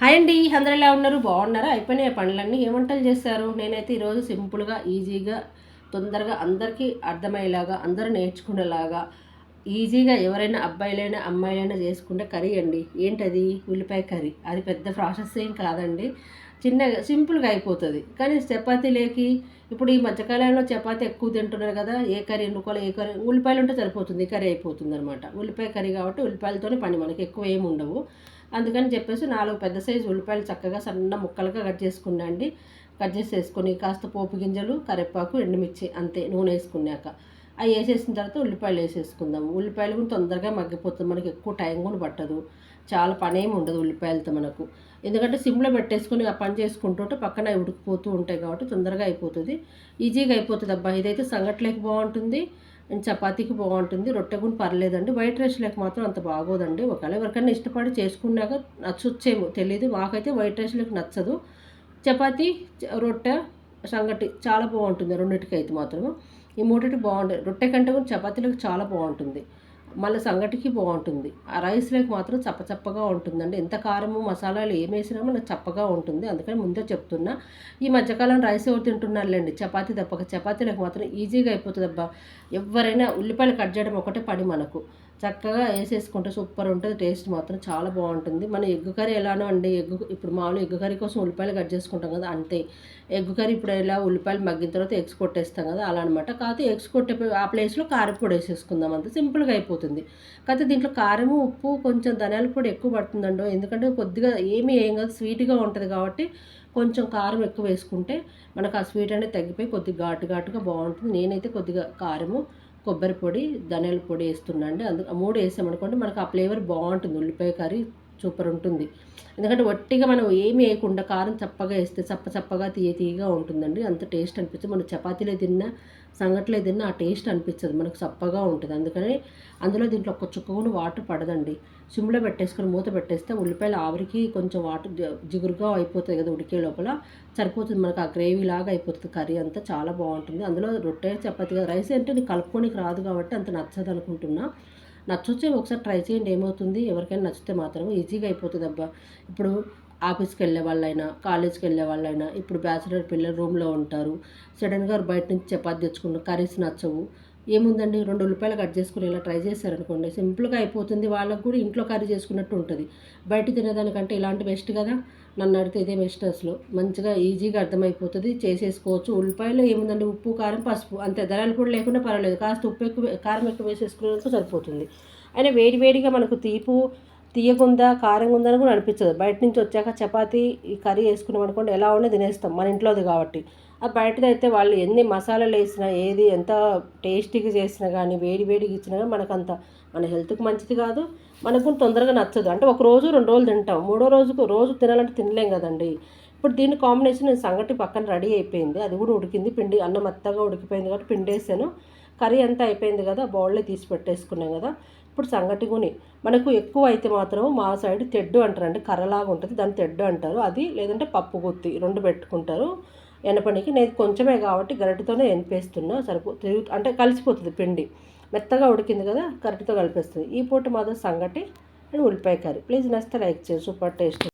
Hi అండి అందరు ఎలా ఉన్నారు? బాగున్నారా? అయిపోయినాయి పనులన్నీ? ఏ వంటలు చేశారు? నేనైతే ఈరోజు సింపుల్గా ఈజీగా తొందరగా అందరికీ అర్థమయ్యేలాగా అందరూ నేర్చుకునేలాగా ఈజీగా ఎవరైనా అబ్బాయిలైనా అమ్మాయిలైనా చేసుకుంటే కర్రీ అండి. ఏంటది? ఉల్లిపాయ కర్రీ. అది పెద్ద ప్రాసెస్ ఏం కాదండి. చిన్నగా సింపుల్గా అయిపోతుంది. కానీ చపాతీ లేకి ఇప్పుడు ఈ మధ్యకాలంలో చపాతీ ఎక్కువ తింటున్నారు కదా ఏ కర్రీ వండుకోవాలి ఏ కర్రీ ఉల్లిపాయలు ఉంటే సరిపోతుంది కర్రీ అయిపోతుంది అనమాట ఉల్లిపాయ కర్రీ కాబట్టి ఉల్లిపాయలతోనే పని మనకి ఎక్కువ ఏమి ఉండవు. అందుకని చెప్పేసి నాలుగు పెద్ద సైజు ఉల్లిపాయలు చక్కగా సన్న ముక్కలుగా కట్ చేసుకున్నా అండి. కట్ చేసి వేసుకొని కాస్త పోపు గింజలు కరివేపాకు ఎండుమిర్చి అంతే నూనె వేసుకున్నాక. అవి వేసేసిన తర్వాత ఉల్లిపాయలు వేసేసుకుందాం ఉల్లిపాయలు కూడా తొందరగా మగ్గిపోతుంది. మనకి ఎక్కువ టైం కూడా పట్టదు. చాలా పని ఏమి ఉండదు ఉల్లిపాయలతో మనకు. ఎందుకంటే సిమ్లో పెట్టేసుకొని ఆ పని చేసుకుంటుంటే పక్కన ఉడికిపోతూ ఉంటాయి కాబట్టి తొందరగా అయిపోతుంది. ఈజీగా అయిపోతుంది అబ్బా. ఇదైతే సంగట్లేకి బాగుంటుంది. చపాతీకి బాగుంటుంది. రొట్టె కూడా పర్లేదండి. వైట్ రైస్ లేక మాత్రం అంత బాగోదండి. ఒకవేళ ఎవరికైనా ఇష్టపడి చేసుకున్నాక నచ్చొచ్చేమో. తెలియదు మాకైతే వైట్ రైస్ లేక నచ్చదు. చపాతీ రొట్టె సంగటి చాలా బాగుంటుంది. రెండింటికి అయితే మాత్రం ఈ మూడింటి బాగుంటుంది రొట్టె కంటే కూడా చపాతీలకు చాలా బాగుంటుంది. మళ్ళీ సంగటికి బాగుంటుంది. ఆ రైస్లోకి మాత్రం చప్పచప్పగా ఉంటుందండి. ఎంత కారము మసాలాలు ఏం వేసినా మనకు చప్పగా ఉంటుంది. అందుకని ముందే చెప్తున్నా. ఈ మధ్యకాలం రైస్ ఎవరు తింటున్నారులేండి? చపాతీ తప్పక. చపాతీలకు మాత్రం ఈజీగా అయిపోతుంది అబ్బా ఎవరైనా ఉల్లిపాయలు కట్ చేయడం ఒకటే పని మనకు. చక్కగా వేసేసుకుంటే సూపర్ ఉంటుంది. టేస్ట్ మాత్రం చాలా బాగుంటుంది. మన ఎగ్గు కర్రీ ఎలానో అండి. ఎగ్గు ఇప్పుడు మామూలు ఎగ్గు కర్రీ కోసం ఉల్లిపాయలు కట్ చేసుకుంటాం కదా అంతే. ఎగ్గు కర్రీ ఇప్పుడు ఎలా ఉల్లిపాయలు మగ్గిన తర్వాత ఎగ్స్ కొట్టేస్తాం కదా అలా అనమాట కాకపోతే ఎగ్స్ కొట్టే ఆ ప్లేస్లో కారం వేసేసుకుందాం అంతే. సింపుల్గా అయిపోతుంది. కాకపోతే దీంట్లో కారము ఉప్పు కొంచెం ధనియాల పొడి ఎక్కువ పడుతుందండో ఎందుకంటే కొద్దిగా ఏమీ ఏం కాదు స్వీట్గా ఉంటుంది కాబట్టి కొంచెం కారం ఎక్కువ వేసుకుంటే మనకు ఆ స్వీట్ అనేది తగ్గిపోయి కొద్దిగా ఘాటు ఘాటుగా బాగుంటుంది. నేనైతే కొద్దిగా కారము కొబ్బరి పొడి ధనియాల పొడి వేస్తున్నాండి అందుకు మూడు వేసామనుకోండి మనకు ఆ ఫ్లేవర్ బాగుంటుంది. ఉల్లిపాయ కర్రీ సూపర్ ఉంటుంది. ఎందుకంటే వట్టిగా మనం ఏమి వేయకుండా కారం చప్పగా వేస్తే చప్ప చప్పగా తీయ తీయగా ఉంటుందండి. అంత టేస్ట్ అనిపిస్తుంది. మనం చపాతీలో తిన్నా సంగట్లో తిన్నా ఆ టేస్ట్ అనిపించదు మనకు చప్పగా ఉంటుంది. అందుకని అందులో దీంట్లో ఒక్క చుక్క కూడా వాటర్ పడదండి. సిమ్లో పెట్టేసుకొని మూత పెట్టేస్తే ఉల్లిపాయలు ఆవిరికి కొంచెం వాటర్ జిగురుగా అయిపోతుంది కదా ఉడికే లోపల. సరిపోతుంది. మనకు ఆ గ్రేవీ లాగా అయిపోతుంది కర్రీ అంతా. చాలా బాగుంటుంది. అందులో రొట్టె చపాతీ రైస్ అంటే నీకు కలుపుకోనికి రాదు కాబట్టి అంత నచ్చదు అనుకుంటున్నా. నచ్చొచ్చే ఒకసారి ట్రై చేయండి ఏమవుతుంది? ఎవరికైనా నచ్చితే మాత్రం ఈజీగా అయిపోతుంది అబ్బా. ఇప్పుడు ఆఫీస్కి వెళ్ళే వాళ్ళైనా కాలేజ్కి వెళ్ళే వాళ్ళైనా ఇప్పుడు బ్యాచిలర్ పిల్లలు రూమ్లో ఉంటారు. సడన్గా బయట నుంచి చపాతి తెచ్చుకుంటారు కర్రీస్ నచ్చవు. ఏముందండి? రెండు ఉల్లిపాయలు కట్ చేసుకుని ఇలా ట్రై చేశారనుకోండి సింపుల్గా అయిపోతుంది. వాళ్ళకు కూడా ఇంట్లో కర్రీ చేసుకున్నట్టు ఉంటుంది. బయట తినేదానికంటే ఇలాంటి బెస్ట్ కదా? నన్ను అడిగితే ఇదే బెస్ట్ అసలు. మంచిగా ఈజీగా అర్థమైపోతుంది. చేసేసుకోవచ్చు. ఉల్లిపాయలు ఏముందండి? ఉప్పు కారం పసుపు. అంతే. ధరలు కూడా లేకుండా పర్వాలేదు. కాస్త ఉప్పు ఎక్కువ కారం ఎక్కువ వేసేసుకునేందుకు సరిపోతుంది. అయినా వేడి వేడిగా మనకు తీపు తీయకుందా కారం ఉందని కూడా అనిపించదు. బయట నుంచి వచ్చాక చపాతీ ఈ కర్రీ వేసుకున్నాం అనుకోండి ఎలా ఉండే తినేస్తాం. మన ఇంట్లోది కాబట్టి. ఆ బయటది అయితే వాళ్ళు ఎన్ని మసాలాలు వేసినా ఏది ఎంత టేస్టీగా చేసినా కానీ వేడి వేడిగా ఇచ్చినా కానీ మనకంత మన హెల్త్కి మంచిది కాదు. మనకు తొందరగా నచ్చదు. అంటే ఒక రోజు రెండు రోజులు తింటాం. మూడో రోజుకు రోజు తినాలంటే తినలేం కదండి. ఇప్పుడు దీని కాంబినేషన్ సంగటి పక్కన రెడీ అయిపోయింది. అది కూడా ఉడికింది. పిండి అన్నం మెత్తగా ఉడికిపోయింది కాబట్టి పిండి వేసాను కర్రీ అంతా అయిపోయింది కదా బౌల్లో తీసి పెట్టేసుకున్నాం కదా. ఇప్పుడు సంగటి గుని. మనకు ఎక్కువ అయితే మాత్రం మా సైడ్ తెడ్డు అంటారండి కర్రలాగా ఉంటుంది. దాన్ని తెడ్డు అంటారు. అది లేదంటే పప్పు గుత్తి రెండు పెట్టుకుంటారు. ఎనపనికి నేను కొంచెమే కాబట్టి గరిటతోనే ఎనిపేస్తున్నా సరిపో అంటే కలిసిపోతుంది పిండి. మెత్తగా ఉడికింది కదా గరిటతో కలిపేస్తుంది. ఈ పూట మాత్రం సంగటి అండ్ ఉల్లిపాయ కర్రీ. ప్లీజ్ నచ్చితే లైక్ చేయండి. Super taste.